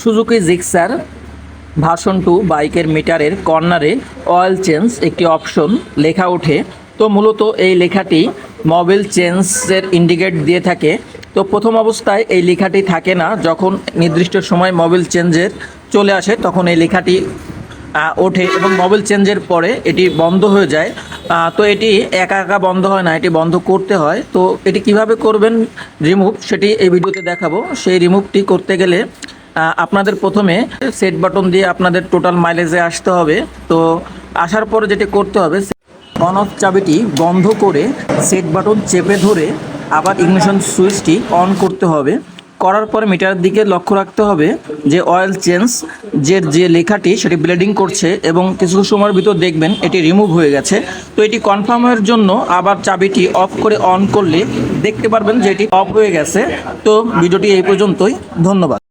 Suzuki Gixxer version two বাইকের মিটারের কর্নারে অয়েল চেঞ্জ একটি অপশন লেখা ওঠে। তো মূলত এই লেখাটি মোবিল চেঞ্জের ইন্ডিকেট দিয়ে থাকে। তো প্রথম অবস্থায় এই লেখাটি থাকে না। যখন নির্দিষ্ট সময় মোবিল চেঞ্জের চলে আসে, তখন এই লেখাটি ওঠে এবং মোবাইল চেঞ্জের পরে এটি বন্ধ হয়ে যায়। তো এটি একা একা বন্ধ হয় না, এটি বন্ধ করতে হয়। তো এটি কীভাবে করবেন রিমুভ, সেটি এই ভিডিওতে দেখাবো। সেই রিমুভটি করতে গেলে আপনাদের প্রথমে সেট বাটন দিয়ে আপনাদের টোটাল মাইলেজে আসতে হবে। তো আসার পরে যেটি করতে হবে অন অফ চাবিটি বন্ধ করে সেট বাটন চেপে ধরে আবার ইগনিশন সুইচটি অন করতে হবে। করার পরে মিটারের দিকে লক্ষ্য রাখতে হবে যে অয়েল চেঞ্জ যে যে লেখাটি সেটি ব্লেডিং করছে এবং কিছু সময়ের ভিতর দেখবেন এটি রিমুভ হয়ে গেছে। তো এটি কনফার্মের জন্য আবার চাবিটি অফ করে অন করলে দেখতে পারবেন যে এটি অফ হয়ে গেছে। তো ভিডিওটি এই পর্যন্তই। ধন্যবাদ।